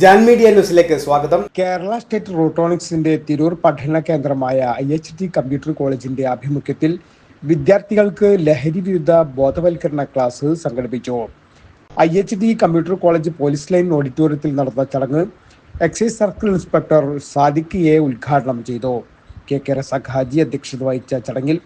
ജാൻ ന്യൂസിലേക്ക് സ്വാഗതം. കേരള സ്റ്റേറ്റ് റൂട്ടോണിക്സിന്റെ തിരൂർ പഠന കേന്ദ്രമായ ഐ എച്ച് ടി കമ്പ്യൂട്ടർ കോളേജിന്റെ ആഭിമുഖ്യത്തിൽ വിദ്യാർത്ഥികൾക്ക് ലഹരി വിരുദ്ധ ബോധവൽക്കരണ ക്ലാസ് സംഘടിപ്പിച്ചു. I H T computer college police line ഓഡിറ്റോറിയത്തിൽ നടന്ന ചടങ്ങ് excise circle inspector Sadiq A ഉദ്ഘാടനം ചെയ്തു. കെ കെ റസാഖ് അധ്യക്ഷത വഹിച്ച ചടങ്ങിൽ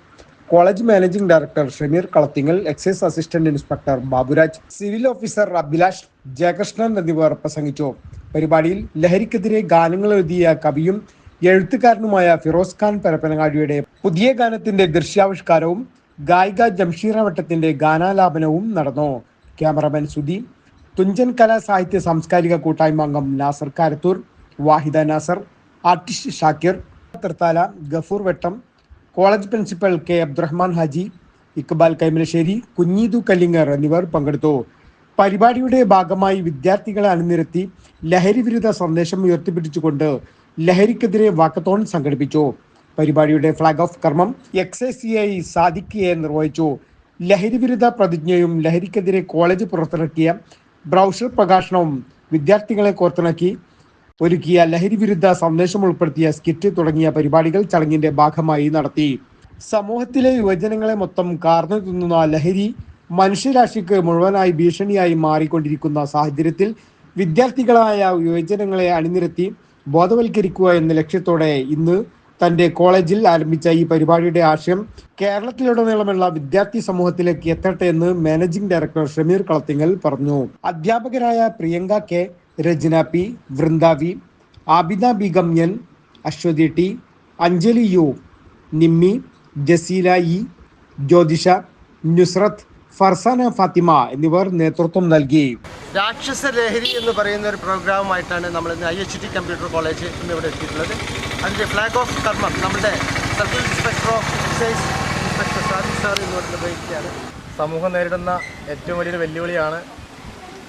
college managing director Shameer Kalathingal excise assistant inspector Baburaj civil officer Abhilash Jayakrishnan എന്നിവർ പ്രസംഗിച്ചു. പരിപാടിയിൽ ലഹരിക്കെതിരെ ഗാനങ്ങൾ എഴുതിയ കവിയും എഴുത്തുകാരനുമായ ഫിറോസ് ഖാൻ പരപ്പനങ്ങാടിയുടെ പുതിയ ഗാനത്തിന്റെ ദൃശ്യാവിഷ്കാരവും ഗായിക ജംഷീറ വട്ടത്തിന്റെ ഗാനാലാപനവും നടന്നു. ക്യാമറമാൻ സുധി തുഞ്ചൻ കലാ സാഹിത്യ സാംസ്കാരിക കൂട്ടായ്മ അംഗം Nasar Karathur Vahida Nasar artist Shakir Thrithala Gafoor Vettam college principal K Abdurahman Haji Iqbal Kaimalassery Kunheethu Kallingal എന്നിവർ പങ്കെടുത്തു. പരിപാടിയുടെ ഭാഗമായി വിദ്യാർത്ഥികളെ അണിനിരത്തി ലഹരി വിരുദ്ധ സന്ദേശം ഉയർത്തിപ്പിടിച്ചുകൊണ്ട് ലഹരിക്കെതിരെ വാക്കത്തോൺ സംഘടിപ്പിച്ചു. പരിപാടിയുടെ ഫ്ലാഗ് ഓഫ് കർമ്മം എക്സൈസ് സി ഐ സാദിഖ് നിർവഹിച്ചു. ലഹരി വിരുദ്ധ പ്രതിജ്ഞയും ലഹരിക്കെതിരെ കോളേജ് പുറത്തിറക്കിയ ബ്രൗഷർ പ്രകാശനവും വിദ്യാർത്ഥികളെ കോർത്തിണക്കി. ഒരുക്കിയ ലഹരി വിരുദ്ധ സന്ദേശം ഉൾപ്പെടുത്തിയ സ്കിറ്റ് തുടങ്ങിയ പരിപാടികൾ ചടങ്ങിന്റെ ഭാഗമായി നടത്തി. സമൂഹത്തിലെ യുവജനങ്ങളെ മൊത്തം കാർന്നു തിന്നുന്ന ലഹരി മനുഷ്യരാശിക്ക് മുഴുവനായി ഭീഷണിയായി മാറിക്കൊണ്ടിരിക്കുന്ന സാഹചര്യത്തിൽ വിദ്യാർത്ഥികളായ യുവജനങ്ങളെ അണിനിരത്തി ബോധവൽക്കരിക്കുക എന്ന ലക്ഷ്യത്തോടെ ഇന്ന് തന്റെ കോളേജിൽ ആരംഭിച്ച ഈ പരിപാടിയുടെ ആശയം കേരളത്തിലുടനീളമുള്ള വിദ്യാർത്ഥി സമൂഹത്തിലേക്ക് എത്തട്ടെ എന്ന് മാനേജിംഗ് ഡയറക്ടർ ഷമീർ കളത്തിങ്ങൽ പറഞ്ഞു. അധ്യാപകരായ Priyanka K. Rachana P. Vrindavi Abida Begum N Aswathy T. Anjali U. Nimmi Jaseela E. Jyothisha Nusrath Farsana Fathima എന്നിവർ നേതൃത്വം നൽകി. രാക്ഷസ ലഹരി എന്ന് പറയുന്ന ഒരു പ്രോഗ്രാമുമായിട്ടാണ് നമ്മൾ ഇന്ന് I H T computer college ഇന്ന് ഇവിടെ എത്തിയിട്ടുള്ളത്. അതിന്റെ ഫ്ലാഗ് ഓഫ് കർമ്മം നമ്മുടെ circle inspector of excise inspector Sadi sir ഇന്ന് നിർവഹിക്കുകയാണ്. സമൂഹം നേരിടുന്ന ഏറ്റവും വലിയൊരു വെല്ലുവിളിയാണ്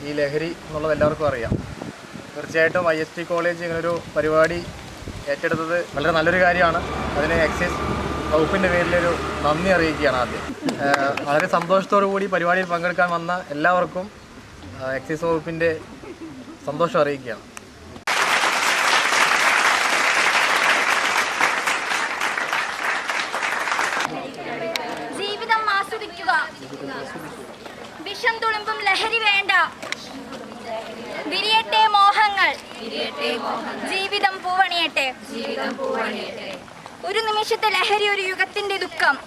ഈ ലഹരി എന്നുള്ളത് എല്ലാവർക്കും അറിയാം. തീർച്ചയായിട്ടും ഐ എസ് ടി കോളേജ് ഇങ്ങനൊരു പരിപാടി ഏറ്റെടുത്തത് വളരെ നല്ലൊരു കാര്യമാണ്. അതിന് എക്സൈസ് വകുപ്പിന്റെ പേരിലൊരു നന്ദി അറിയിക്കുകയാണ് ആദ്യം. വളരെ സന്തോഷത്തോടു കൂടി പരിപാടിയിൽ പങ്കെടുക്കാൻ വന്ന എല്ലാവർക്കും എക്സൈസ് വകുപ്പിന്റെ സന്തോഷം അറിയിക്കുകയാണ്. ജീവിതം ആസ്വദിക്കുക. വിഷം തുളുമ്പും ലഹരി വേണ്ട. വിരിയട്ടെ മോഹങ്ങൾ. ജീവിതം പൂവണിയട്ടെ. ജീവിതം പൂവണിയട്ടെ. ഒരു നിമിഷത്തെ ലഹരി ഒരു യുഗത്തിന്റെ ദുഃഖം.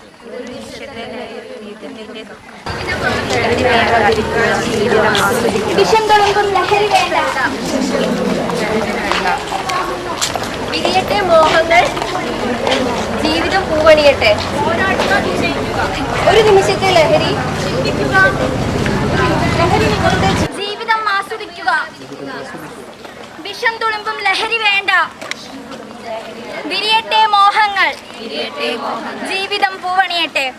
വിഷം തുളുമ്പും ലഹരി വേണ്ട. വിരിയട്ടെ മോഹങ്ങൾ. ജീവിതം പൂവണിയട്ടെ. ഒരു നിമിഷത്തെ ലഹരി. ജീവിതം ആസ്വദിക്കുക. വിഷം തുളുമ്പും ലഹരി വേണ്ട. വിരിയട്ടെ മോഹങ്ങൾ. ജീവിതം പൂവണിയട്ടെ.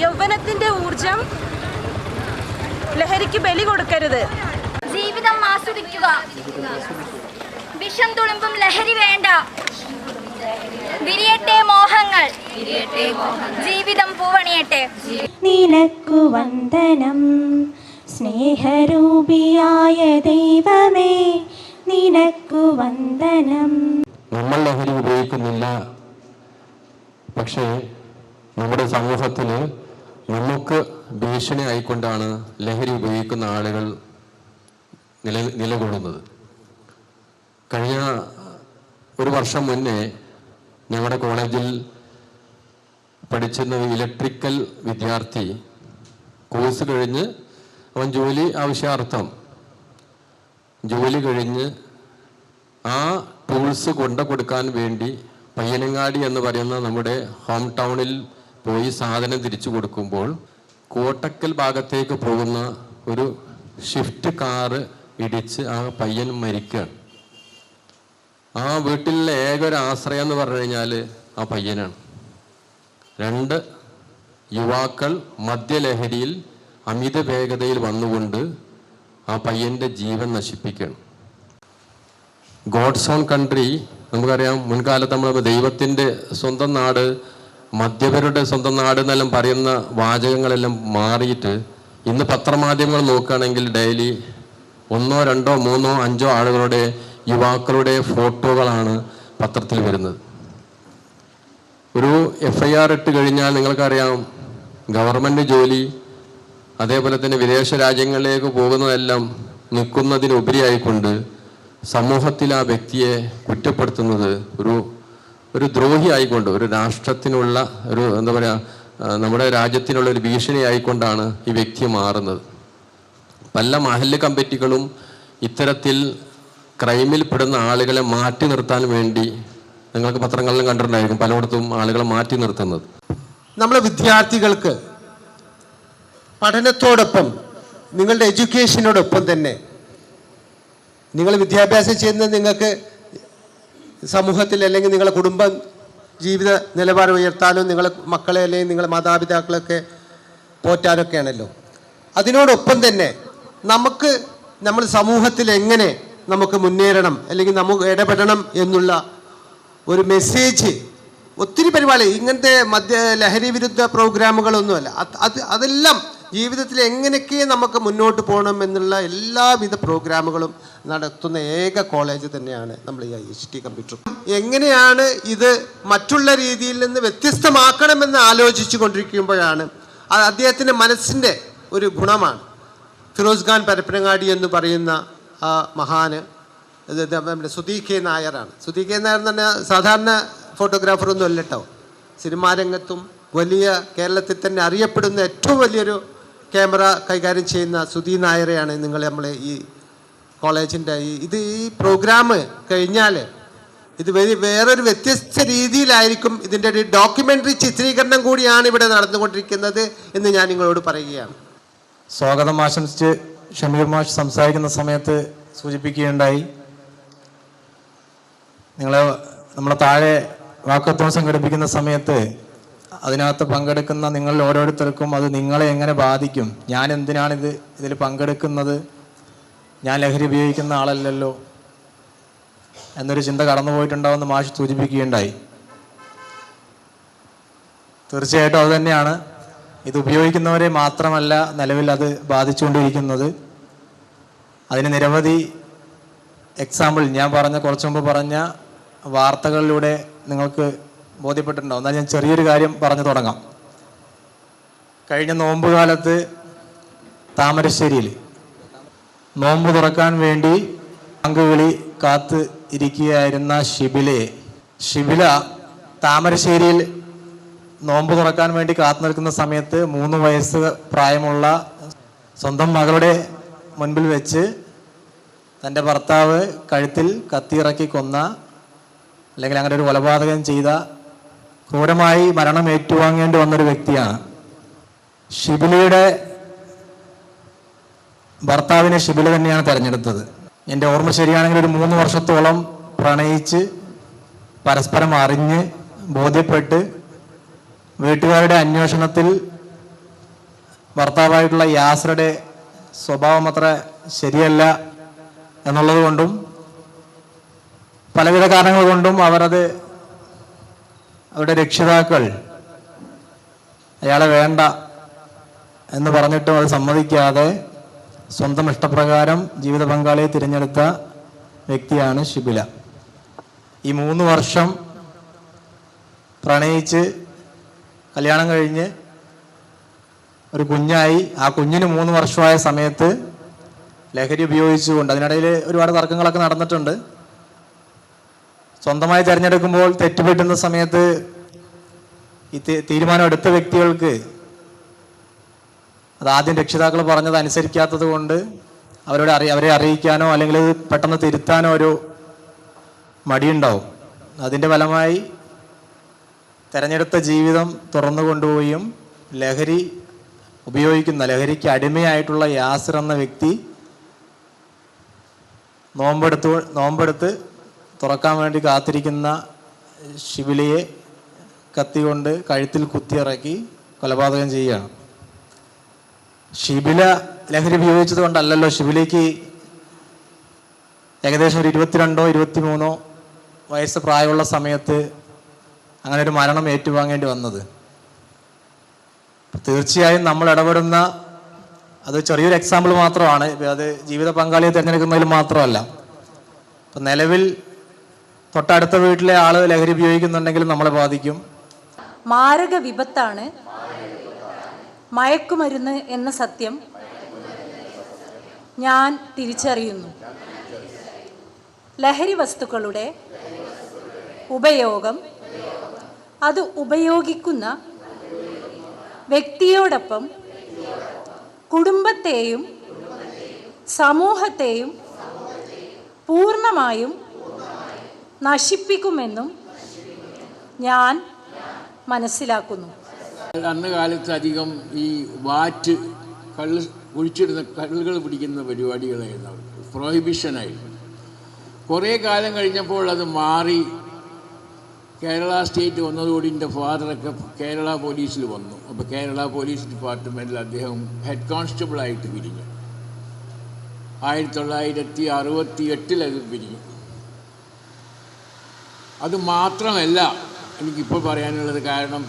യൗവനത്തിന്റെ ഊർജം ലഹരിക്ക് ബലി കൊടുക്കരുത്. ജീവിതം ആസ്വദിക്കുക. വിഷം തുളുമ്പും ലഹരി വേണ്ട. വിരിയട്ടെ മോഹങ്ങൾ. ജീവിതം പൂവണിയട്ടെ. നിനക്കു വന്ദനം. സ്നേഹരൂപിയായ ദൈവമേ നിനക്കു വന്ദനം. നമ്മൾ ലഹരി ഉപയോഗിക്കുന്നില്ല. പക്ഷേ നമ്മുടെ സമൂഹത്തിൽ നമുക്ക് ഭീഷണി ആയിക്കൊണ്ടാണ് ലഹരി ഉപയോഗിക്കുന്ന ആളുകൾ നില നിലകൊള്ളുന്നത്. കഴിഞ്ഞ ഒരു വർഷം മുന്നേ ഞങ്ങളുടെ കോളേജിൽ പഠിച്ചിരുന്ന ഇലക്ട്രിക്കൽ വിദ്യാർത്ഥി കോഴ്സ് കഴിഞ്ഞ് അവൻ ജോലി ആവശ്യാർത്ഥം ജോലി കഴിഞ്ഞ് ആ ടൂൾസ് കൊണ്ടു കൊടുക്കാൻ വേണ്ടി പയ്യനങ്ങാടി എന്ന് പറയുന്ന നമ്മുടെ ഹോം ടൗണിൽ പോയി സാധനം തിരിച്ചു കൊടുക്കുമ്പോൾ കോട്ടക്കൽ ഭാഗത്തേക്ക് പോകുന്ന ഒരു ഷിഫ്റ്റ് കാറ് ഇടിച്ച് ആ പയ്യൻ മരിക്കുകയാണ്. ആ വീട്ടിലെ ഏക ഒരു ആശ്രയം എന്ന് പറഞ്ഞു കഴിഞ്ഞാൽ ആ പയ്യനാണ്. രണ്ട് യുവാക്കൾ മദ്യലഹരിയിൽ അമിത വേഗതയിൽ വന്നുകൊണ്ട് ആ പയ്യന്റെ ജീവൻ നശിപ്പിക്കുകയാണ് ഗോഡ്സ് ഓൺ കൺട്രി നമുക്കറിയാം മുൻകാലത്ത് നമ്മൾ ദൈവത്തിന്റെ സ്വന്തം നാട് മദ്യപരുടെ സ്വന്തം നാട് എന്നെല്ലാം പറയുന്ന വാചകങ്ങളെല്ലാം മാറിയിട്ട് ഇന്ന് പത്രമാധ്യമങ്ങൾ നോക്കുകയാണെങ്കിൽ ഡെയിലി ഒന്നോ രണ്ടോ മൂന്നോ അഞ്ചോ ആളുകളുടെ യുവാക്കളുടെ ഫോട്ടോകളാണ് പത്രത്തിൽ വരുന്നത്. ഒരു എഫ് ഐ ആർ ഇട്ട് കഴിഞ്ഞാൽ നിങ്ങൾക്കറിയാം ഗവൺമെന്റ് ജോലി അതേപോലെ തന്നെ വിദേശ രാജ്യങ്ങളിലേക്ക് പോകുന്നതെല്ലാം നിൽക്കുന്നതിനുപരിയായിക്കൊണ്ട് സമൂഹത്തിൽ ആ വ്യക്തിയെ കുറ്റപ്പെടുത്തുന്നത് ഒരു ഒരു ദ്രോഹി ആയിക്കൊണ്ട് ഒരു രാഷ്ട്രത്തിനുള്ള ഒരു എന്താ പറയുക നമ്മുടെ രാജ്യത്തിനുള്ള ഒരു ഭീഷണി ആയിക്കൊണ്ടാണ് ഈ വ്യക്തി മാറുന്നത്. പല മഹല്ല് കമ്മിറ്റികളും ഇത്തരത്തിൽ ക്രൈമിൽ പെടുന്ന ആളുകളെ മാറ്റി നിർത്താൻ വേണ്ടി നിങ്ങൾക്ക് പത്രങ്ങളിലും കണ്ടിട്ടുണ്ടായിരിക്കും പലയിടത്തും ആളുകളെ മാറ്റി നിർത്തുന്നത്. നമ്മളെ വിദ്യാർത്ഥികൾക്ക് പഠനത്തോടൊപ്പം നിങ്ങളുടെ എഡ്യൂക്കേഷനോടൊപ്പം തന്നെ. നിങ്ങൾ വിദ്യാഭ്യാസം ചെയ്യുന്നത് നിങ്ങൾക്ക് സമൂഹത്തിൽ അല്ലെങ്കിൽ നിങ്ങളുടെ കുടുംബം ജീവിത നിലവാരം ഉയർത്താനും നിങ്ങളെ മക്കളെ അല്ലെങ്കിൽ നിങ്ങളുടെ മാതാപിതാക്കളൊക്കെ പോറ്റാനൊക്കെയാണല്ലോ. അതിനോടൊപ്പം തന്നെ നമുക്ക് നമ്മൾ സമൂഹത്തിൽ എങ്ങനെ നമുക്ക് മുന്നേറണം അല്ലെങ്കിൽ നമുക്ക് ഇടപെടണം എന്നുള്ള ഒരു മെസ്സേജ് ഒത്തിരി പരിപാടി. ഇങ്ങനത്തെ മദ്യ ലഹരി വിരുദ്ധ പ്രോഗ്രാമുകളൊന്നുമല്ല അത് അതെല്ലാം ജീവിതത്തിൽ എങ്ങനെയൊക്കെ നമുക്ക് മുന്നോട്ട് പോകണം എന്നുള്ള എല്ലാവിധ പ്രോഗ്രാമുകളും നടത്തുന്ന ഏക കോളേജ് തന്നെയാണ് നമ്മൾ ഈ എച്ച് ടി കമ്പ്യൂട്ടർ എങ്ങനെയാണ് ഇത് മറ്റുള്ള രീതിയിൽ നിന്ന് വ്യത്യസ്തമാക്കണമെന്ന് ആലോചിച്ചു കൊണ്ടിരിക്കുമ്പോഴാണ് അത് അദ്ദേഹത്തിന്റെ മനസ്സിന്റെ ഒരു ഗുണമാണ്. ഫിറോസ് ഖാൻ പരപ്പനങ്ങാടി എന്ന് പറയുന്ന ആ മഹാന് സുധീ കെ നായരാണ്. സുധീ കെ നായർ എന്ന് പറഞ്ഞാൽ സാധാരണ ഫോട്ടോഗ്രാഫറൊന്നും അല്ല കേട്ടോ. സിനിമാ രംഗത്തും വലിയ കേരളത്തിൽ തന്നെ അറിയപ്പെടുന്ന ഏറ്റവും വലിയൊരു ക്യാമറ കൈകാര്യം ചെയ്യുന്ന സുധി നായരെയാണ് നിങ്ങൾ നമ്മളെ ഈ കോളേജിന്റെ ഈ ഇത് ഈ പ്രോഗ്രാം കഴിഞ്ഞാൽ ഇത് വേറൊരു വ്യത്യസ്ത രീതിയിലായിരിക്കും ഇതിന്റെ ഒരു ഡോക്യുമെന്ററി ചിത്രീകരണം കൂടിയാണ് ഇവിടെ നടന്നുകൊണ്ടിരിക്കുന്നത് എന്ന് ഞാൻ നിങ്ങളോട് പറയുകയാണ്. സ്വാഗതം. ആശംസിച്ച് ഷമീർ മാഷ് സംസാരിക്കുന്ന സമയത്ത് സൂചിപ്പിക്കുകയുണ്ടായി നിങ്ങൾ നമ്മളെ താഴെ വാക്കത്തോൺ സംഘടിപ്പിക്കുന്ന സമയത്ത് അതിനകത്ത് പങ്കെടുക്കുന്ന നിങ്ങൾ ഓരോരുത്തർക്കും അത് നിങ്ങളെ എങ്ങനെ ബാധിക്കും? ഞാൻ എന്തിനാണ് ഇത് ഇതിൽ പങ്കെടുക്കുന്നത്? ഞാൻ ലഹരി ഉപയോഗിക്കുന്ന ആളല്ലല്ലോ. എന്നൊരു ചിന്ത കടന്നുപോയിട്ടുണ്ടാവുമെന്ന് മാഷ് സൂചിപ്പിക്കുകയുണ്ടായി. തീർച്ചയായിട്ടും അത് തന്നെയാണ്. ഇത് ഉപയോഗിക്കുന്നവരെ മാത്രമല്ല നിലവിൽ അത് ബാധിച്ചുകൊണ്ടിരിക്കുന്നത്. അതിന് നിരവധി എക്സാമ്പിൾ ഞാൻ പറഞ്ഞ കുറച്ചു മുമ്പ് പറഞ്ഞ വാർത്തകളിലൂടെ നിങ്ങൾക്ക് ബോധ്യപ്പെട്ടിട്ടുണ്ടാവും. എന്നാൽ ഞാൻ ചെറിയൊരു കാര്യം പറഞ്ഞു തുടങ്ങാം. കഴിഞ്ഞ നോമ്പ് കാലത്ത് താമരശ്ശേരിയിൽ നോമ്പ് തുറക്കാൻ വേണ്ടി പങ്കുവിളി കാത്ത് ഇരിക്കുകയായിരുന്ന ഷിബിലയെ ഷിബില താമരശ്ശേരിയിൽ നോമ്പ് തുറക്കാൻ വേണ്ടി കാത്തു നിൽക്കുന്ന സമയത്ത് മൂന്ന് വയസ്സ് പ്രായമുള്ള സ്വന്തം മകളുടെ മുൻപിൽ വെച്ച് തന്റെ ഭർത്താവ് കഴുത്തിൽ കത്തിയിറക്കി കൊന്ന അല്ലെങ്കിൽ അങ്ങനെ ഒരു കൊലപാതകം ചെയ്ത ക്രൂരമായി മരണം ഏറ്റുവാങ്ങേണ്ടി വന്നൊരു വ്യക്തിയാണ്. ഷിബിലയുടെ ഭർത്താവിനെ ഷിബില തന്നെയാണ് തിരഞ്ഞെടുത്തത്. എന്റെ ഓർമ്മ ശരിയാണെങ്കിൽ ഒരു മൂന്ന് വർഷത്തോളം പ്രണയിച്ച് പരസ്പരം അറിഞ്ഞ് ബോധ്യപ്പെട്ട് വീട്ടുകാരുടെ അന്വേഷണത്തിൽ ഭർത്താവായിട്ടുള്ള യാസറുടെ സ്വഭാവം അത്ര ശരിയല്ല എന്നുള്ളത് കൊണ്ടും പലവിധ കാരണങ്ങൾ കൊണ്ടും അവരത് അവരുടെ രക്ഷിതാക്കൾ. അയാളെ വേണ്ട എന്ന് പറഞ്ഞിട്ടും അത് സമ്മതിക്കാതെ സ്വന്തം ഇഷ്ടപ്രകാരം ജീവിത പങ്കാളിയെ തിരഞ്ഞെടുത്ത വ്യക്തിയാണ് ഷിബില ഈ മൂന്ന് വർഷം പ്രണയിച്ച് കല്യാണം കഴിഞ്ഞ് ഒരു കുഞ്ഞായി. ആ കുഞ്ഞിന് മൂന്ന് വർഷമായ സമയത്ത് ലഹരി ഉപയോഗിച്ചുകൊണ്ട് അതിനിടയിൽ ഒരുപാട് തർക്കങ്ങളൊക്കെ നടന്നിട്ടുണ്ട്. സ്വന്തമായി തിരഞ്ഞെടുക്കുമ്പോൾ തെറ്റുപറ്റുന്ന സമയത്ത് ഈ തീരുമാനം എടുത്ത വ്യക്തികൾക്ക് അത് ആദ്യം രക്ഷിതാക്കൾ പറഞ്ഞത് അനുസരിക്കാത്തത് കൊണ്ട് അവരോട് അറി അവരെ അറിയിക്കാനോ അല്ലെങ്കിൽ പെട്ടെന്ന് തിരുത്താനോ ഒരു മടിയുണ്ടാവും. അതിന്റെ ഫലമായി തെരഞ്ഞെടുത്ത ജീവിതം തുറന്നു കൊണ്ടുപോയും ലഹരി ഉപയോഗിക്കുന്ന ലഹരിക്ക് അടിമയായിട്ടുള്ള യാസിർ എന്ന വ്യക്തി നോമ്പെടുത്തു നോമ്പെടുത്ത് തുറക്കാൻ വേണ്ടി കാത്തിരിക്കുന്ന ശിബിലയെ കത്തി കൊണ്ട് കഴുത്തിൽ കുത്തിയിറക്കി കൊലപാതകം ചെയ്യുകയാണ്. ശിബില ലഹരി ഉപയോഗിച്ചത് കൊണ്ടല്ലല്ലോ ഷിബിലയ്ക്ക് ഏകദേശം ഒരു ഇരുപത്തിരണ്ടോ ഇരുപത്തിമൂന്നോ വയസ്സ് പ്രായമുള്ള സമയത്ത് അങ്ങനെ ഒരു മരണം ഏറ്റുവാങ്ങേണ്ടി വന്നത്. തീർച്ചയായും നമ്മൾ ഇടപെടുന്ന അത് ചെറിയൊരു എക്സാമ്പിൾ മാത്രമാണ്. അത് ജീവിത പങ്കാളിയെ തിരഞ്ഞെടുക്കുന്നതിൽ മാത്രമല്ല. ഇപ്പം നിലവിൽ തൊട്ടടുത്ത വീട്ടിലെ ആൾ ലഹരി ഉപയോഗിക്കുന്നുണ്ടെങ്കിൽ നമ്മളെ ബാധിക്കും. മാരക വിപത്താണ് മയക്കുമരുന്ന് എന്ന സത്യം ഞാൻ തിരിച്ചറിയുന്നു. ലഹരി വസ്തുക്കളുടെ ഉപയോഗം അത് ഉപയോഗിക്കുന്ന വ്യക്തിയോടൊപ്പം കുടുംബത്തെയും സമൂഹത്തെയും പൂർണമായും നശിപ്പിക്കുമെന്നും ഞാൻ മനസ്സിലാക്കുന്നു. അന്ന് കാലത്ത് അധികം ഈ വാറ്റ് കള്ള് കുഴിച്ചിടുന്ന കള്ളുകൾ പിടിക്കുന്ന പരിപാടികളായിരുന്നു പ്രോഹിബിഷനായിരുന്നു കുറേ കാലം കഴിഞ്ഞപ്പോൾ അത് മാറി. കേരള സ്റ്റേറ്റ് വന്നതോടെ എന്റെ ഫാദറൊക്കെ കേരള പോലീസിൽ വന്നു. അപ്പോൾ കേരള പോലീസ് ഡിപ്പാർട്ട്മെന്റിൽ അദ്ദേഹം ഹെഡ് കോൺസ്റ്റബിളായിട്ട് പിരിഞ്ഞു. ആയിരത്തി തൊള്ളായിരത്തി അറുപത്തി എട്ടിൽ അത് പിരിഞ്ഞു. അത് മാത്രമല്ല എനിക്കിപ്പോൾ പറയാനുള്ളത് കാരണം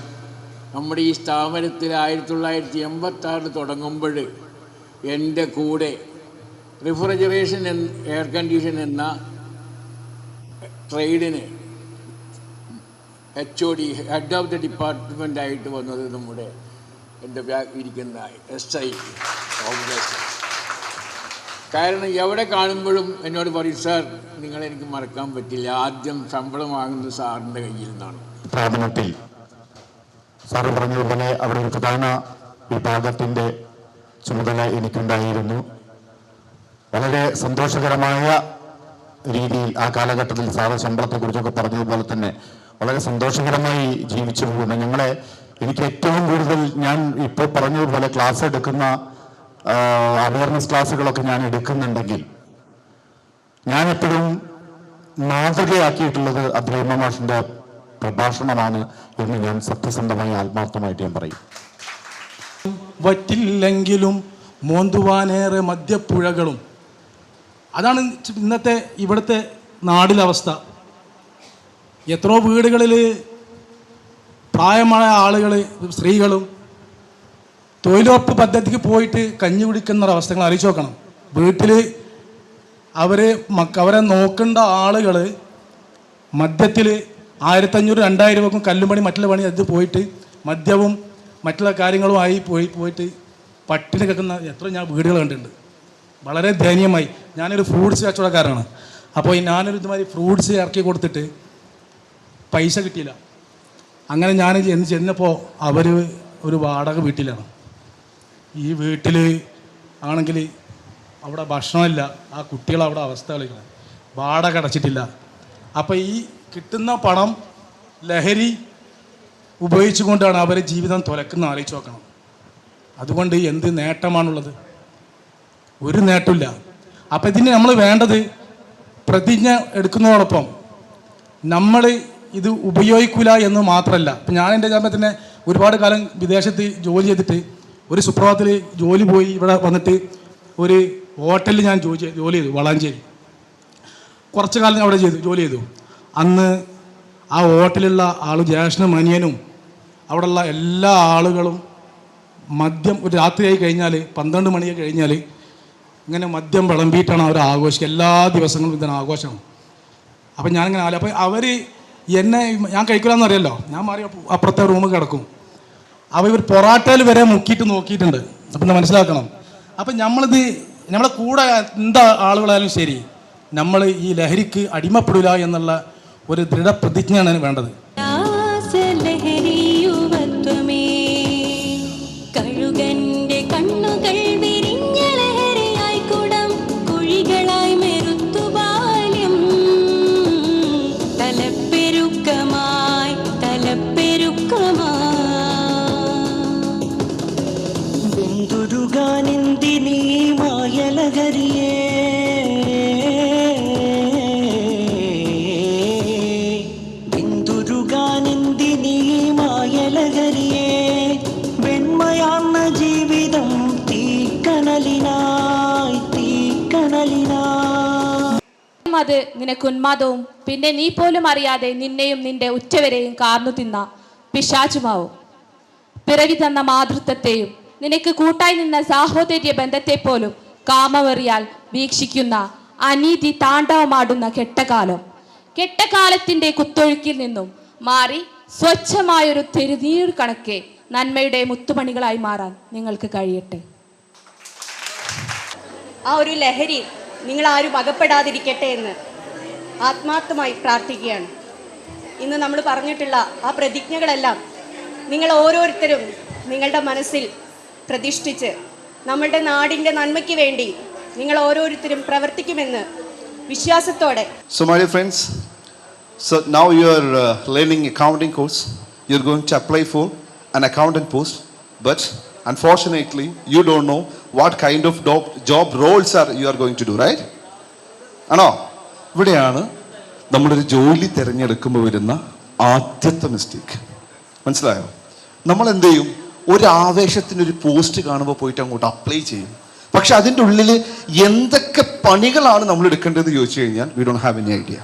നമ്മുടെ ഈ സ്ഥാപനത്തിൽ ആയിരത്തി തൊള്ളായിരത്തി എൺപത്താറിൽ തുടങ്ങുമ്പോൾ എന്റെ കൂടെ റിഫ്രിജറേഷൻ എയർ കണ്ടീഷൻ എന്ന ട്രേഡിന് H O D head of the department ആയിട്ട് വന്നത് നമ്മുടെ എന്റെ ഇരിക്കുന്ന എസ് ഐ കാരണം എവിടെ കാണുമ്പോഴും എന്നോട് പറയും സാർ നിങ്ങളെനിക്ക് മറക്കാൻ പറ്റില്ല. ആദ്യം ശമ്പളം വാങ്ങുന്നത് സാറിന്റെ കയ്യിൽ നിന്നാണ്. സ്ഥാപനത്തിൽ സാർ പറഞ്ഞതുപോലെ അവിടെ ഒരു പ്രധാന വിഭാഗത്തിന്റെ ചുമതല എനിക്കുണ്ടായിരുന്നു. വളരെ സന്തോഷകരമായ രീതിയിൽ ആ കാലഘട്ടത്തിൽ സാറ് ശമ്പളത്തെക്കുറിച്ചൊക്കെ പറഞ്ഞതുപോലെ തന്നെ വളരെ സന്തോഷകരമായി ജീവിച്ചു പോകുന്ന. ഞങ്ങളെ എനിക്ക് ഏറ്റവും കൂടുതൽ ഞാൻ ഇപ്പോൾ പറഞ്ഞതുപോലെ ക്ലാസ് എടുക്കുന്ന അവയർനെസ് ക്ലാസ്സുകളൊക്കെ ഞാൻ എടുക്കുന്നുണ്ടെങ്കിൽ ഞാൻ എപ്പോഴും മാതൃകയാക്കിയിട്ടുള്ളത് അദ്വൈമ മാഷിന്റെ പ്രഭാഷണമാണ് എന്ന് ഞാൻ സത്യസന്ധമായി ആത്മാർത്ഥമായിട്ട് ഞാൻ പറയും. വറ്റില്ലെങ്കിലും മോന്തുവാനേറെ മദ്യപ്പുഴകളും. അതാണ് ഇന്നത്തെ ഇവിടുത്തെ നാടിലെ അവസ്ഥ എത്രയോ വീടുകളിൽ പ്രായമായ ആളുകൾ സ്ത്രീകളും തൊഴിലുറപ്പ് പദ്ധതിക്ക് പോയിട്ട് കഞ്ഞി കുടിക്കുന്ന അവസ്ഥകൾ അറിയിച്ചു നോക്കണം. വീട്ടിൽ അവർ അവരെ നോക്കേണ്ട ആളുകൾ മദ്യത്തിൽ ആയിരത്തഞ്ഞൂറ് രണ്ടായിരം രൂപക്കും കല്ലുപണി മറ്റുള്ള പണി അത് പോയിട്ട് മദ്യവും മറ്റുള്ള കാര്യങ്ങളുമായി പോയി പോയിട്ട് പട്ടിണി കിടക്കുന്ന എത്ര ഞാൻ വീടുകൾ കണ്ടിട്ടുണ്ട്. വളരെ ദയനീയമായി. ഞാനൊരു ഫ്രൂട്ട്സ് കച്ചവടക്കാരനാണ്. അപ്പോൾ ഞാനൊരു ഇതുമാതിരി ഫ്രൂട്ട്സ് ഇറക്കി കൊടുത്തിട്ട് പൈസ കിട്ടിയില്ല. അങ്ങനെ ഞാൻ ചെന്ന് ചെന്നപ്പോൾ അവർ ഒരു വാടക വീട്ടിലാണ്. ഈ വീട്ടിൽ ആണെങ്കിൽ അവിടെ ഭക്ഷണമില്ല. ആ കുട്ടികൾ അവിടെ കളിക്കണം വാടക അടച്ചിട്ടില്ല. അപ്പോൾ ഈ കിട്ടുന്ന പണം ലഹരി ഉപയോഗിച്ചുകൊണ്ടാണ് അവരെ ജീവിതം തുലക്കുന്ന ആലോചിച്ച് നോക്കണം. അതുകൊണ്ട് എന്ത് നേട്ടമാണുള്ളത്? ഒരു നേട്ടമില്ല. അപ്പം ഇതിന് നമ്മൾ വേണ്ടത് പ്രതിജ്ഞ എടുക്കുന്നതോടൊപ്പം നമ്മൾ ഇത് ഉപയോഗിക്കില്ല എന്ന് മാത്രമല്ല ഇപ്പം ഞാൻ എന്റെ ജാമ്യത്തിന് ഒരുപാട് കാലം വിദേശത്ത് ജോലി ചെയ്തിട്ട് ഒരു സുപ്രഭാതത്തിൽ ജോലി പോയി ഇവിടെ വന്നിട്ട് ഒരു ഹോട്ടലിൽ ഞാൻ ജോലി ജോലി ചെയ്തു വളാഞ്ചേരി. കുറച്ച് കാലം അവിടെ ചെയ്തു ജോലി ചെയ്തു. അന്ന് ആ ഹോട്ടലിലുള്ള ആൾ ജ്യേഷ്ഠ മനിയനും അവിടെയുള്ള എല്ലാ ആളുകളും മദ്യം ഒരു രാത്രിയായി കഴിഞ്ഞാൽ പന്ത്രണ്ട് മണിയായി കഴിഞ്ഞാൽ ഇങ്ങനെ മദ്യം വിളമ്പിയിട്ടാണ് അവർ ആഘോഷിക്കുക എല്ലാ ദിവസങ്ങളും ഇതിന് ആഘോഷമാണ്. അപ്പം ഞാനിങ്ങനെ ആലോ അപ്പോൾ അവർ എന്നെ ഞാൻ കഴിക്കില്ലെന്ന് അറിയാലോ? ഞാൻ മാറി അപ്പുറത്തെ റൂമിൽ കിടക്കും. അപ്പോൾ ഇവർ പൊറാട്ടയിൽ വരെ മുക്കിയിട്ട് നോക്കിയിട്ടുണ്ട്. അപ്പം മനസ്സിലാക്കണം. അപ്പം നമ്മളിത് നമ്മളെ കൂടെ എന്താ ആളുകളായാലും ശരി നമ്മൾ ഈ ലഹരിക്ക് അടിമപ്പെടില്ല എന്നുള്ള ഒരു ദൃഢപ്രതിജ്ഞയാണ് വേണ്ടത്. അത് നിനക്ക് ഉന്മാദവും. പിന്നെ നീ പോലും അറിയാതെ നിന്നെയും നിന്റെ ഉറ്റവരെയും കാർന്നു തിന്ന പിശാചുമാവും. പിറവി തന്ന മാതൃത്വത്തെയും നിനക്ക് കൂട്ടായി നിന്ന സാഹോദര്യ ബന്ധത്തെ പോലും കാമവെറിയാൽ വീക്ഷിക്കുന്ന അനീതി താണ്ഡവമാടുന്ന കെട്ടകാലം. കെട്ടകാലത്തിന്റെ കുത്തൊഴുക്കിൽ നിന്നും മാറി സ്വച്ഛമായൊരു തെരുനീർ കണക്കെ നന്മയുടെ മുത്തുമണികളായി മാറാൻ നിങ്ങൾക്ക് കഴിയട്ടെ. ആ ഒരു ലഹരി നിങ്ങൾ ആരും അകപ്പെടാതിരിക്കട്ടെ എന്ന് ആത്മാർത്ഥമായി പ്രാർത്ഥിക്കുകയാണ് ഇന്ന് നമ്മൾ പറഞ്ഞിട്ടുള്ള ആ പ്രതിജ്ഞകളെല്ലാം നിങ്ങൾ ഓരോരുത്തരും നിങ്ങളുടെ മനസ്സിൽ പ്രതിഷ്ഠിച്ച് നമ്മളുടെ നാടിന്റെ നന്മയ്ക്ക് വേണ്ടി നിങ്ങൾ ഓരോരുത്തരും പ്രവർത്തിക്കുമെന്ന് വിശ്വാസത്തോടെ dear friends, so now you are uh, learning accounting course. You're going to apply for an accountant post, but unfortunately, you don't know what kind of job, roles are you are going to do, right? ആണോ? ഇവിടെയാണ് നമ്മളൊരു ജോലി തിരഞ്ഞെടുക്കുമ്പോൾ വരുന്ന ആദ്യത്തെ mistake മനസ്സിലായോ? നമ്മൾ എന്ത് ചെയ്യും ഒരു ആവേശത്തിന് ഒരു പോസ്റ്റ് കാണുമ്പോൾ പോയിട്ട് അങ്ങോട്ട് അപ്ലൈ ചെയ്യും. പക്ഷെ അതിന്റെ ഉള്ളിൽ എന്തൊക്കെ പണികളാണ് നമ്മൾ എടുക്കേണ്ടതെന്ന് ചോദിച്ചു കഴിഞ്ഞാൽ we don't have any idea